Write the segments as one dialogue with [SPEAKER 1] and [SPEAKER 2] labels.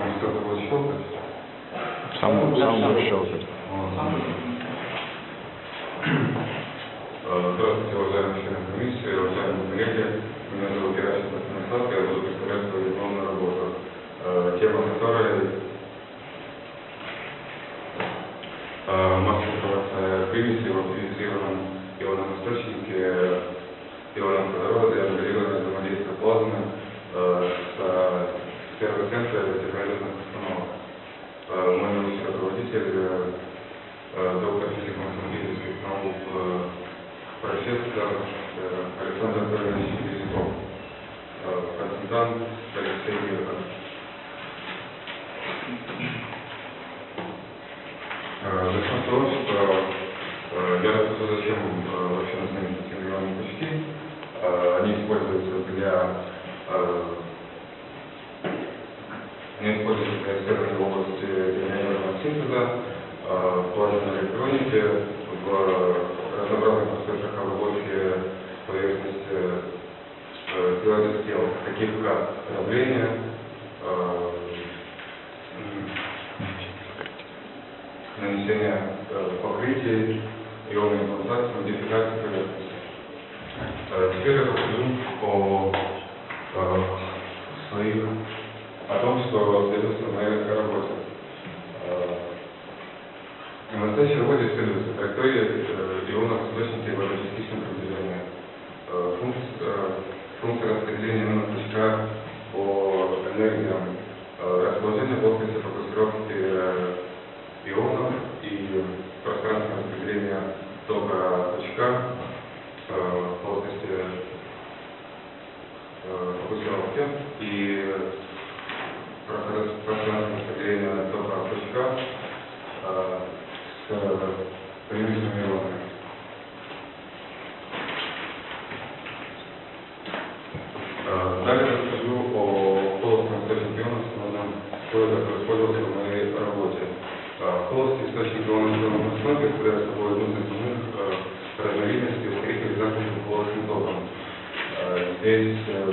[SPEAKER 1] Может, кто-то будет щелкать?
[SPEAKER 2] Сам, сам будешь щелкать.
[SPEAKER 1] Э, Здравствуйте, уважаемые члены комиссии, уважаемые коллеги. Меня зовут Герасим Станислав, я буду представлять свою дипломную работу, э, тема которой э, массовая информация примеси в активизированном ионном источнике ионного водорода для моделирования взаимодействия плазмы э, с первого центра термоядерных установок. Э, Мой научный руководитель э, э, доктор физико-математических наук, э, профессор э, Александр Анатольевич Березков, э, консультант Алексей Герман. Э, Начну с того, что э, я расскажу, зачем э, вообще нужны интегрированные пучки. Э, Они используются для э, они используются для исследований в области термоядерного синтеза, э, в плазменной электронике, в разнообразных процессах обработки поверхности э, твердых тел, таких как давление, э, нанесение э, покрытий, ионной имплантации, модификации поверхности. Э, Теперь я расскажу о э, своих, о том, что следует в моей работе. В настоящей работе исследуется траектория э, ионов в источнике в аэродинамическом приближении. Э, э, Функция распределения ионов точка по энергиям, э, расположение плоскости фокусировки ионов и пространственное распределение тока точка э, в плоскости э, фокусировки и пространство- пространственное распределение тока точка э, с примесями ионами. Э, Далее расскажу о источнике ионов, основном, который использовался в моей работе. Э, Холостый источник ионов в основе представляет собой одну из основных э, разновидностей ускорителей запуска холостным током. Э, Здесь э,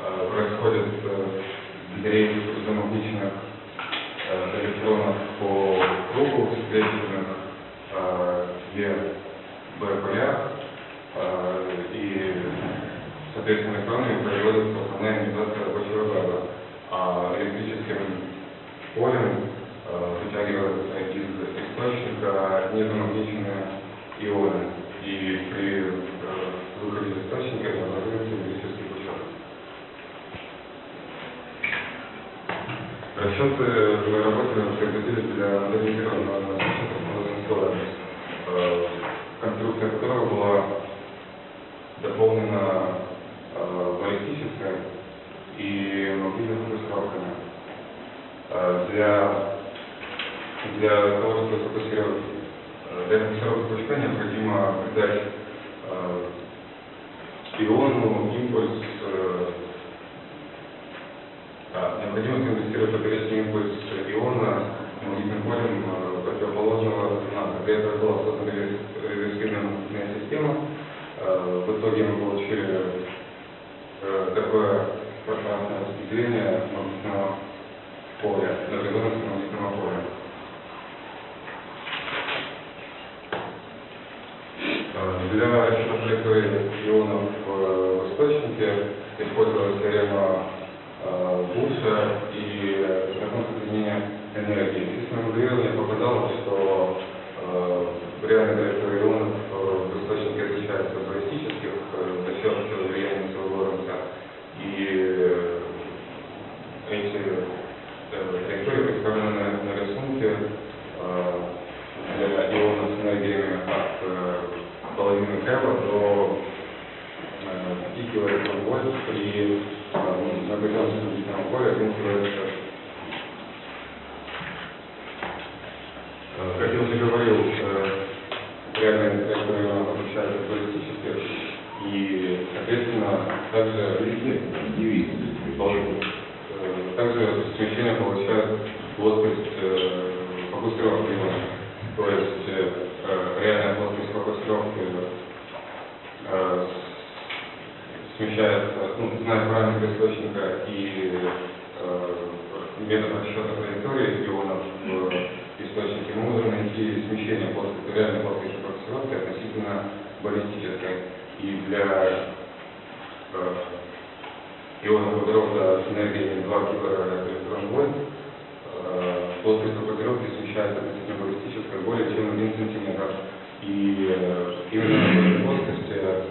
[SPEAKER 1] э, происходит э, дрейф изомагничных э, электронов по кругу, э, две Б-полях, э, и, соответственно, электроны производят основная ионизация рабочего газа, а электрическим полем э, вытягиваются из источника незамагниченные ионы, и при э, выходе из источника образуется электрический пучок. Расчеты моей работы производились для модернизированного расчета положенного слоя, конструкция которого была дополнена э, баллистической и мобильными фокусировками. Э, Для, для того, чтобы сфокусировать, э, для фокусировки пучка необходимо придать э, иону импульс э, Необходимо инвестировать поперечный импульс иона магнитным полем противоположного знака. Для этого была создана реверс- реверсивная система. В итоге мы получили такое пространственное распределение магнитного поля, напряженности магнитного поля. Э, Для расчета траектории ионов э, в использовалась теорема э, Буша и э, закон соединения энергии. Система моделирования показала, что э, реальная траектория ионов э, в источнике отличается от баллистических э, за счет влияния своего Лоренца. И э, эти э, траектории представлены на, рисунке э, для ионов с энергиями от э, половины Кэва до э, 5 килоэлектронвольт при э, напряженности магнитного поля 1 килоэлектron. Э, Как я уже говорил, э, траектория ионов отличается от баллистических и, соответственно, также Положительно. Э, Также смещение получает плоскость э, фокусировки ионов. То есть э, э, реальная плоскость фокусировки э, смещается, ну, зная параметры источника и метод расчета траектории ионов в источнике, мы можем найти смещение плоской, реальной плоской гидроксилации относительно баллистической. И для э, ионов водорода с энергией 2 килоэлектрон вольт э, плоскость группировки смещается относительно баллистической более чем 1 сантиметр. И э, именно на этой плоскости э,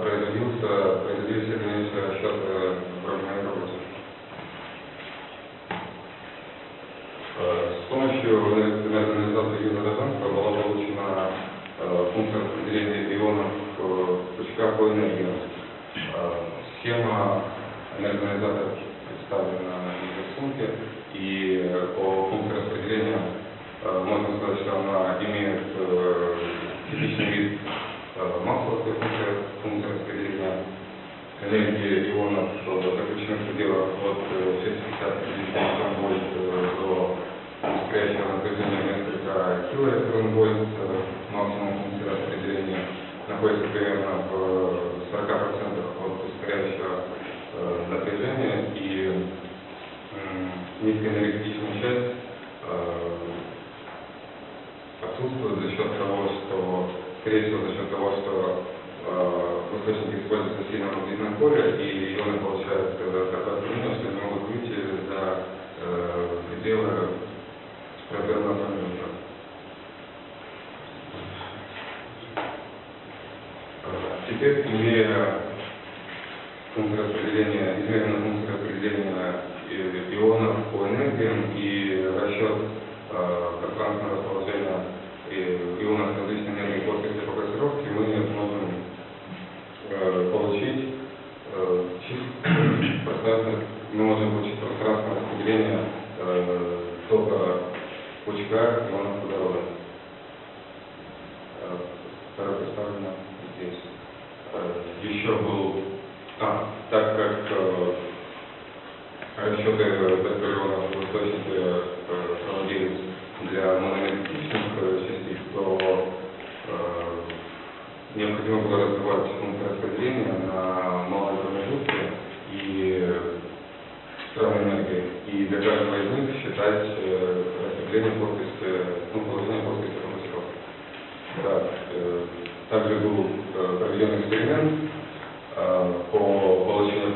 [SPEAKER 1] производился, производились экономические расчеты в моей работе. Э, С помощью энергоанализации южно была получена э, функция распределения ионов э, пучка по энергии. Э, Схема энергоанализатора представлена на рисунке, и э, по функции распределения э, можно сказать, что она имеет э, типичный вид э, функции распределения энергии ионов в заключенных пределах от э, 650 вольт э, до ускоряющего напряжения несколько килоэлектрон вольт, э, максимум функции распределения. Находится примерно в 40% от ускоряющего э, напряжения и низкоэнергетичная часть э, отсутствует за счет того, что, скорее всего, за счет того, что в источнике используется сильное магнитное поле, и ионы получают преимущество, что они могут выйти за э, пределы промежутка. Э, Теперь, имея функцию распределения, измеренную функцию распределения э, ионов по энергиям и расчет э, пространственного расположения э, ионов с различной энергией плоскости по котировке, мы можем э, получить э, чис- пространство, мы можем получить пространственное распределение э, тока пучка ионов водорода. Э, Второе представлено здесь. Э, Еще был, а, так как э, расчеты бета-ионов в источнике проводились для моноэнергетичных э, частиц, то необходимо было развивать функцию распределения на малой промежутке и странной энергии. И для каждого из них считать э, распределение плоскости, ну, положение плоскости фокусировки. Так, э, также был э, проведен эксперимент э, по получению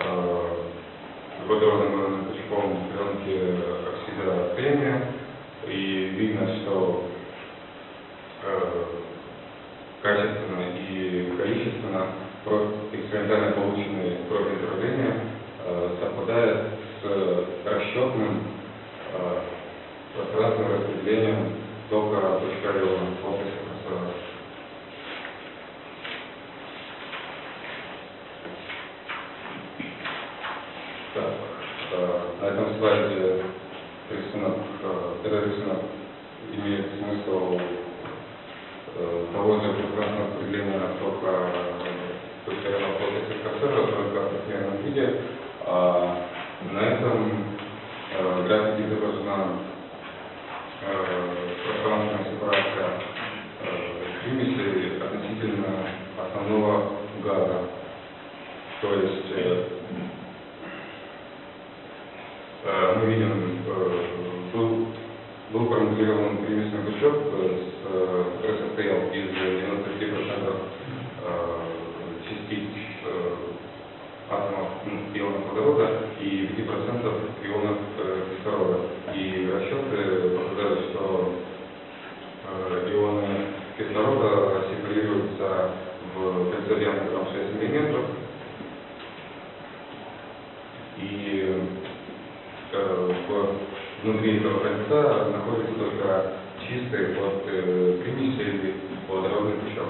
[SPEAKER 1] э, водородным пучком пленки оксида кремния. И видно, что э, качественно и количественно экспериментально полученные проби отравления э, совпадает с расчетным э, пространственным распределением тока пучка иона в области пространства. Так, э, на этом слайде рисунок, э, этот рисунок имеет смысл э, того же пространственного распределения тока кассета, только в трехмерном виде. А на этом э, графике изображена э, пространственная сепарация э, относительно основного газа. То есть э, Э, мы видим, э, был, был формулирован примесный пучок, э, с, э, из 93% э, частиц э, атомов ну, ионов водорода и 5% ионов э, кислорода. И расчеты показали, что э, ионы кислорода сепарируются в кольце диаметром 6 мм. И э, внутри этого кольца находится только чистый от э, примесей водородный пучок.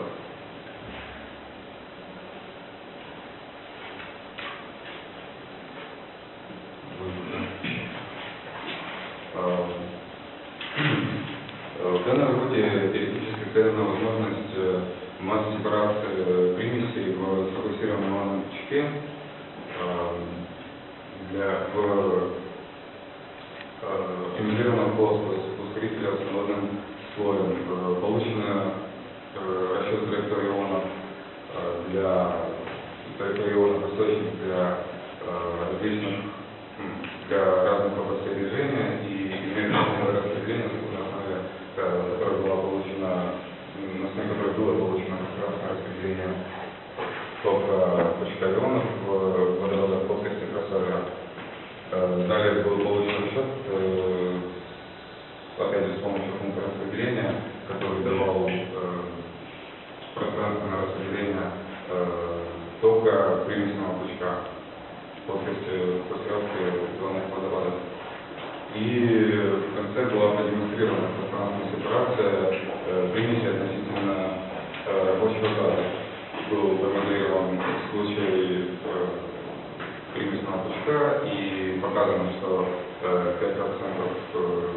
[SPEAKER 1] Э, В данной работе теоретически ценна возможность э, массы сепарации э, примесей в сфокусированном ионном пучке э, для в э, эмулированном плоскость ускорителя с водным слоем. Э, Получено э, расчет траектории ионов э, для траектории ионов источник для различных м, для разных областей движения и имеет системное распределение, на основе э, которой была получена, на основе которой было получено распределение тока почтальонов в водородах плоскости кроссовера. Э, Далее был получен счет, э, опять же, с помощью пункта распределения, который давал э, пространственное распределение э, тока примесного пучка плоскости классировки зонных водородов. И в конце продемонстрирована пространственная сепарация э, примеси относительно э, рабочего зала. Был промоделирован случай э, примесного пучка и показано, что э, 5% э,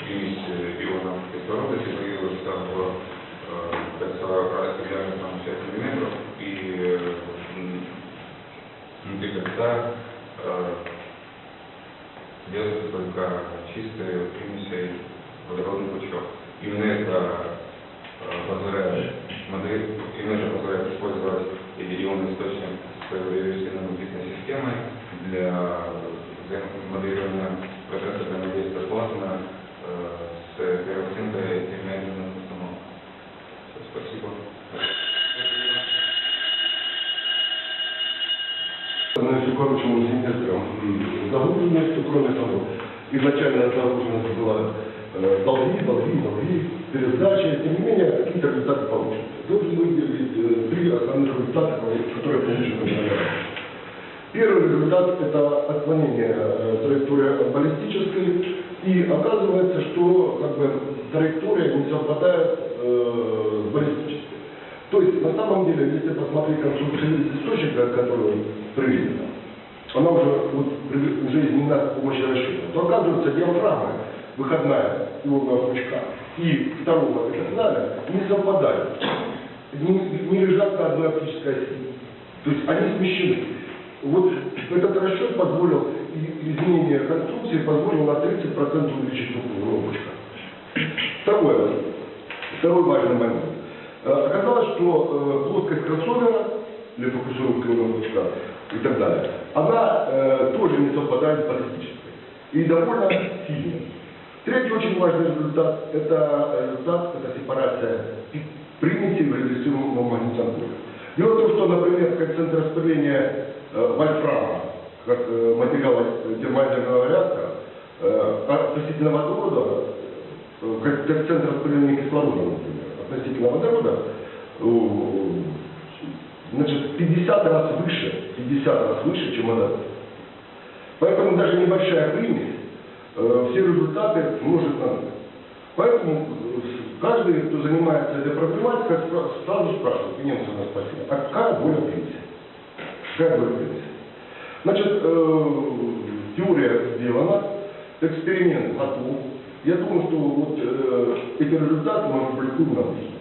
[SPEAKER 1] примесь ионов кислорода сепарировался в э, кольцо диаметром 6 мм и э, м, внутри кольца э, держится только чистые примеси водородных пучков. Именно это э, позволяет модель, именно это позволяет использовать ионный источник с магнитной системой для моделирования процесса взаимодействия плазмы э, с первоцинкой термоядерных установок. Всё, Спасибо.
[SPEAKER 3] Значит, Сухоручевым инженером загруженность, кроме того, изначально загруженность была э, долги, долги, долги, пересдачи, тем не менее, какие-то результаты получены. Должен выделить э, три основных результата, которые получены. Первый результат – это отклонение э, траектории баллистической, и оказывается, что как бы, траектория не совпадает э, с баллистической. То есть, на самом деле, если посмотреть конструкцию источника, который приведена, она уже, вот, уже изменена с помощью расчета, то оказывается диафрагма, выходная ионного пучка, и второго далее, не совпадают, не, не лежат на одной оптической оси. То есть они смещены. Вот этот расчет позволил, изменение конструкции позволило на 30% увеличить ионного пучка. Второе, второй важный момент. Э, Оказалось, что э, плоскость кроссовера, для фокусировки ионного пучка и так далее, она э, тоже не совпадает с баллистической. И довольно сильно. Третий очень важный результат – это результат, это сепарация примесей в реверсивном магнитном. Дело в том, что, например, центр распыления вольфрама, как э, материала термоядерного реактора, относительно водорода, центр распыления кислорода, например, относительно водорода, значит, 50 раз выше, 50 раз выше, чем водород. Поэтому даже небольшая примесь э, все результаты может на. Поэтому э, каждый, кто занимается этой проблематикой, сразу спрашивает, меня на спасибо, а какая доля примеси? Какая доля примеси? Значит, э, теория сделана, эксперимент готов. Я думаю, что вот э, эти результаты мы опубликуем на выставке.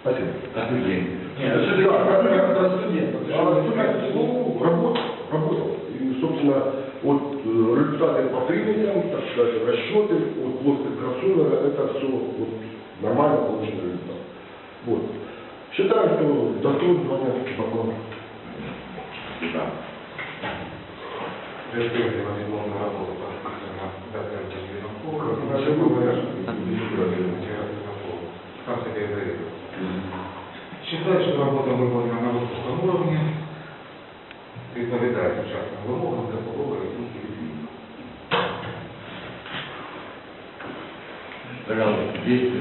[SPEAKER 3] Спасибо. Да, да, да.
[SPEAKER 4] потому что
[SPEAKER 3] А студент, ну, работал, работал. И, собственно, вот э, результаты по примесям, так сказать, расчеты, вот плоскость кроссовера, это все вот, нормально полученный результат. Вот. Считаю, что достоин звания бакалавра.
[SPEAKER 1] Предприятие возможно работу подписано датным Зеленкова, наши говорят, Там секретарь. Считаю, что работа выполнена на высоком уровне, відповідає сучасним вимогам для побудови ресурсів відмінно.
[SPEAKER 4] Пожалуйста, действуем.